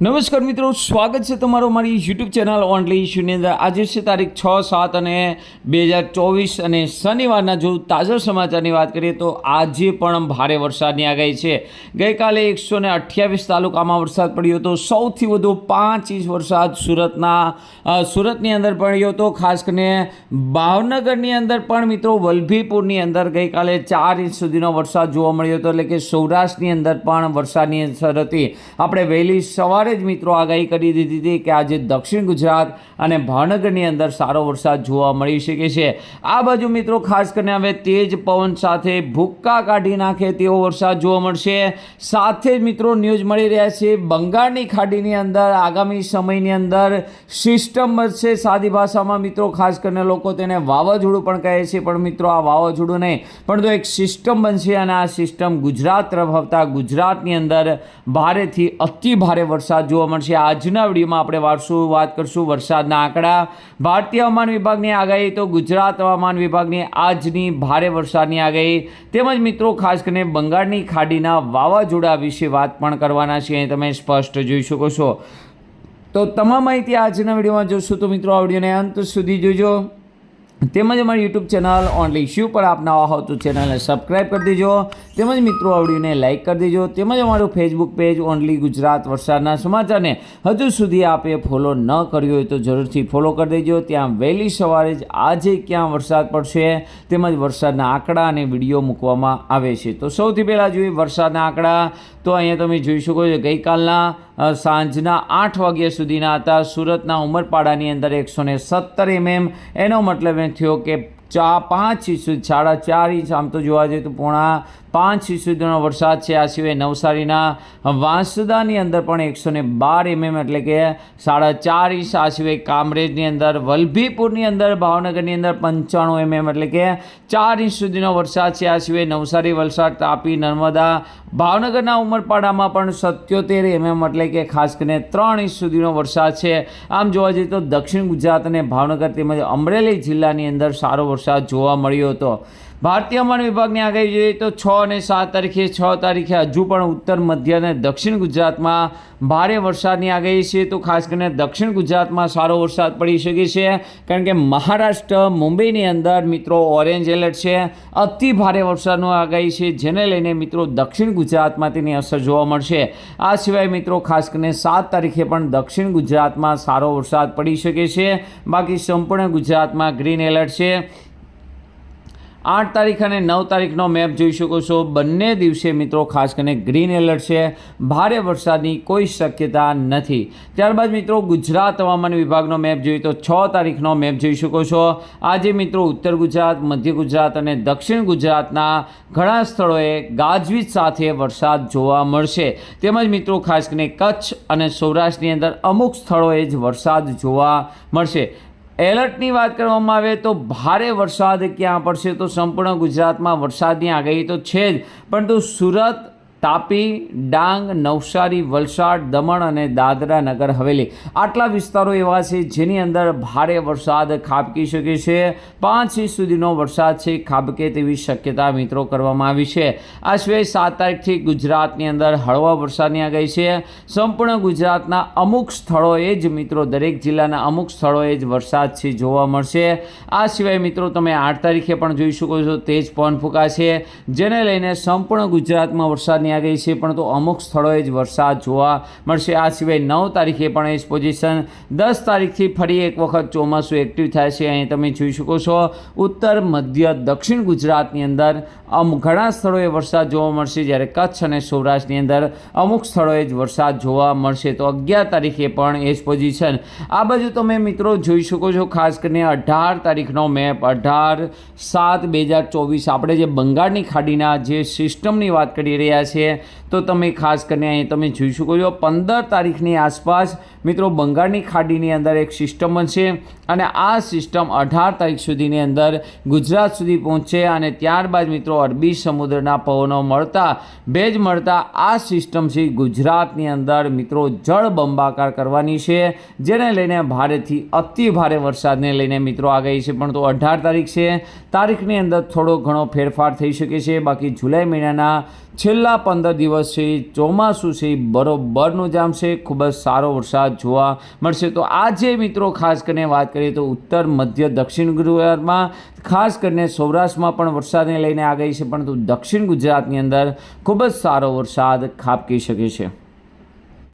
નમસ્કાર મિત્રો, સ્વાગત છે તમારો મારી યુટ્યુબ ચેનલ ઓનલી ઇશ્યુની અંદર. આજે છે તારીખ છ, સાત અને બે હજાર ચોવીસ અને શનિવારના જો તાજા સમાચારની વાત કરીએ તો આજે પણ ભારે વરસાદની આગાહી છે. ગઈકાલે એકસો ને અઠ્યાવીસ તાલુકામાં વરસાદ પડ્યો હતો. સૌથી વધુ પાંચ ઇંચ વરસાદ સુરતના સુરતની અંદર પડ્યો હતો. ખાસ કરીને ભાવનગરની અંદર પણ મિત્રો, વલભીપુરની અંદર ગઈકાલે ચાર ઇંચ સુધીનો વરસાદ જોવા મળ્યો હતો. એટલે કે સૌરાષ્ટ્રની અંદર પણ વરસાદની અસર હતી. આપણે વહેલી સવારે જ મિત્રો આગાહી કરી દીધી હતી કે આજે દક્ષિણ ગુજરાત અને ભાવનગરની અંદર સારો વરસાદ જોવા મળી શકે છે. આ બાજુ મિત્રો ખાસ કરીને હવે તેજ પવન સાથે ભૂક્કા કાઢી નાખે તેવો વરસાદ જોવા મળશે. સાથે જ મિત્રો ન્યૂઝ મળી રહ્યા છે, બંગાળની ખાડીની અંદર આગામી સમયની અંદર સિસ્ટમ બનશે. સાદી ભાષામાં મિત્રો ખાસ કરીને લોકો તેને વાવાઝોડું પણ કહે છે, પણ મિત્રો આ વાવાઝોડું નહીં, પણ તો એક સિસ્ટમ બનશે અને આ સિસ્ટમ ગુજરાત તરફ આવતા ગુજરાતની અંદર ભારેથી અતિ ભારે વરસાદ જોવા મળશે. આજના વિડીયોમાં આપણે વારસું વાત કરશું વરસાદના આંકડા. ભારતીય હવામાન વિભાગની આગાહી તો ગુજરાત હવામાન વિભાગની આજની ભારે વરસાદની આગાહી. તેમજ મિત્રો, ખાસ કરીને બંગાળની ખાડીના વાવાઝોડા વિશે વાત પણ કરવાના છે અહીં તમે સ્પષ્ટ જોઈ શકો છો. તો તમામ માહિતી આજના વિડીયોમાં જોશો તો મિત્રો, આ વિડીયોને અંત સુધી જોજો. તેમજ અમારી યુટ્યુબ ચેનલ ઓનલી ઇશ્યુ પર આપ નવા હો તો ચેનલને સબસ્ક્રાઈબ કરી દેજો. તેમજ મિત્રો આવડીને લાઇક કરી દેજો. તેમજ અમારું ફેસબુક પેજ ઓનલી ગુજરાત વરસાદના સમાચારને હજુ સુધી આપે ફોલો ન કર્યો હોય તો જરૂરથી ફોલો કરી દેજો. ત્યાં વહેલી સવારે જ આજે ક્યાં વરસાદ પડશે તેમજ વરસાદના આંકડા અને વીડિયો મૂકવામાં આવે છે. તો સૌથી પહેલાં જોઈએ વરસાદના આંકડા. તો અહીંયા તમે જોઈ શકો છો, ગઈકાલના સાંજના આઠ વાગ્યા સુધીના હતા. સુરતના ઉમરપાડાની અંદર એકસો ને સત્તર એમએમ. એનો મતલબ એ થયો કે ચા પાંચ ઇંચ, સાડા ચાર ઇંચ. આમ તો જોવા જઈએ તો પોણા પાંચ ઇંચ સુધીનો વરસાદ છે. આ સિવાય નવસારીના વાંસદાની અંદર પણ એકસો ને બાર એમએમ એટલે કે સાડા ચાર ઇંચ. આ સિવાય કામરેજની અંદર, વલભીપુરની અંદર, ભાવનગરની અંદર પંચાણું એમએમ એટલે કે ચાર ઇંચ સુધીનો વરસાદ છે. આ સિવાય નવસારી વલસાડ, તાપી, નર્મદા, ભાવનગરના ઉમરપાડામાં પણ સત્યોતેર એમએમ એટલે કે ખાસ કરીને ત્રણ ઇંચ સુધીનો વરસાદ છે. આમ જોવા જઈએ તો દક્ષિણ ગુજરાત અને ભાવનગર તેમજ અમરેલી જિલ્લાની અંદર સારો વરસાદ જોવા મળ્યો હતો. ભારતીય હવામાન વિભાગની આગાહી જોઈએ તો છ અને સાત તારીખે, છ તારીખે હજુ પણ ઉત્તર, મધ્ય અને દક્ષિણ ગુજરાતમાં ભારે વરસાદની આગાહી છે. તો ખાસ કરીને દક્ષિણ ગુજરાતમાં સારો વરસાદ પડી શકે છે. કારણ કે મહારાષ્ટ્ર, મુંબઈની અંદર મિત્રો ઓરેન્જ એલર્ટ છે. અતિ ભારે વરસાદનો આગાહી છે, જેને લઈને મિત્રો દક્ષિણ ગુજરાતમાં તેની અસર જોવા મળશે. આ સિવાય મિત્રો ખાસ કરીને સાત તારીખે પણ દક્ષિણ ગુજરાતમાં સારો વરસાદ પડી શકે છે. બાકી સંપૂર્ણ ગુજરાતમાં ગ્રીન એલર્ટ છે. આઠ તારીખ અને નવ તારીખનો મેપ જોઈ શકો છો. બંને દિવસે મિત્રો ખાસ કરીને ગ્રીન એલર્ટ છે. ભારે વરસાદની કોઈ શક્યતા નથી. ત્યારબાદ મિત્રો ગુજરાત હવામાન વિભાગનો મેપ જોઈએ તો છ તારીખનો મેપ જોઈ શકો છો. આજે મિત્રો ઉત્તર ગુજરાત, મધ્ય ગુજરાત અને દક્ષિણ ગુજરાતના ઘણા સ્થળોએ ગાજવીજ સાથે વરસાદ જોવા મળશે. તેમજ મિત્રો ખાસ કરીને કચ્છ અને સૌરાષ્ટ્રની અંદર અમુક સ્થળોએ જ વરસાદ જોવા મળશે. એલર્ટની વાત કરવામાં આવે તો ભારે વરસાદ ક્યાં પડશે? તો સંપૂર્ણ ગુજરાતમાં વરસાદની આગાહી તો છે જ. પરંતુ સુરત તાપી, ડાંગ, નવસારી, વલસાડ, દમણ અને દાદરા નગર હવેલી. આટલા વિસ્તારો એવા છે જેની અંદર ભારે વરસાદ ખાબકી શકે છે. પાંચ ઇંચ સુધીનો વરસાદ છે, ખાબકે તેવી શક્યતા મિત્રો કરવામાં આવી છે. આ સિવાય સાત તારીખથી ગુજરાતની અંદર હળવા વરસાદની આગાહી છે. સંપૂર્ણ ગુજરાતના અમુક સ્થળોએ જ મિત્રો, દરેક જિલ્લાના અમુક સ્થળોએ જ વરસાદ છે જોવા મળશે. આ સિવાય મિત્રો, તમે આઠ તારીખે પણ જોઈ શકો છો, તેજ પવન ફૂંકાશે. જેને લઈને સંપૂર્ણ ગુજરાતમાં વરસાદની આગાહી છે પણ તો અમુક સ્થળોએ જ વરસાદ જોવા મળશે. આ સિવાય નવ તારીખે પણ એ પોઝિશન દસ તારીખથી ફરી એક વખત ચોમાસું એક્ટિવ થાય છે. અહીં તમે જોઈ શકો છો, ઉત્તર, મધ્ય, દક્ષિણ ગુજરાતની અંદર અમુક ઘણા સ્થળોએ વરસાદ જોવા મળશે. જ્યારે કચ્છ અને સૌરાષ્ટ્રની અંદર અમુક સ્થળોએ જ વરસાદ જોવા મળશે. તો અગિયાર તારીખે પણ એ જ પોઝિશન આ બાજુ તમે મિત્રો જોઈ શકો છો, ખાસ કરીને અઢાર તારીખનો મેપ અઢાર સાત બે હજાર ચોવીસ. આપણે જે બંગાળની ખાડીના જે સિસ્ટમની વાત કરી રહ્યા છીએ તો તમે ખાસ કરીને અહીં તમે જોઈ શકો છો પંદર તારીખની આસપાસ મિત્રો, બંગાળની ખાડીની અંદર એક સિસ્ટમ બનશે અને આ સિસ્ટમ અઢાર તારીખ સુધીની અંદર ગુજરાત સુધી પહોંચશે અને ત્યારબાદ મિત્રો, અરબી સમુદ્રના પવનો મળતા, ભેજ મળતા આ સિસ્ટમ છે ગુજરાતની અંદર મિત્રો, જળ બંબાકાર કરવાની છે, જેને લઈને ભારેથી અતિ ભારે વરસાદને લઈને મિત્રો આગાહી છે. પણ તો અઢાર તારીખ છે, તારીખની અંદર થોડો ઘણો ફેરફાર થઈ શકે છે. બાકી જુલાઈ મહિનાના છેલ્લા પંદર દિવસ છે, ચોમાસું છે, બરોબરનું જામશે ખૂબ જ સારો વરસાદ જોવા મળશે. તો આજે મિત્રો ખાસ કરીને વાત કરીએ તો ઉત્તર, મધ્ય, દક્ષિણ ગુજરાતમાં, ખાસ કરીને સૌરાષ્ટ્રમાં પણ વરસાદને લઈને આગાહી છે, પરંતુ દક્ષિણ ગુજરાતની અંદર ખૂબ જ સારો વરસાદ ખાબકી શકે છે.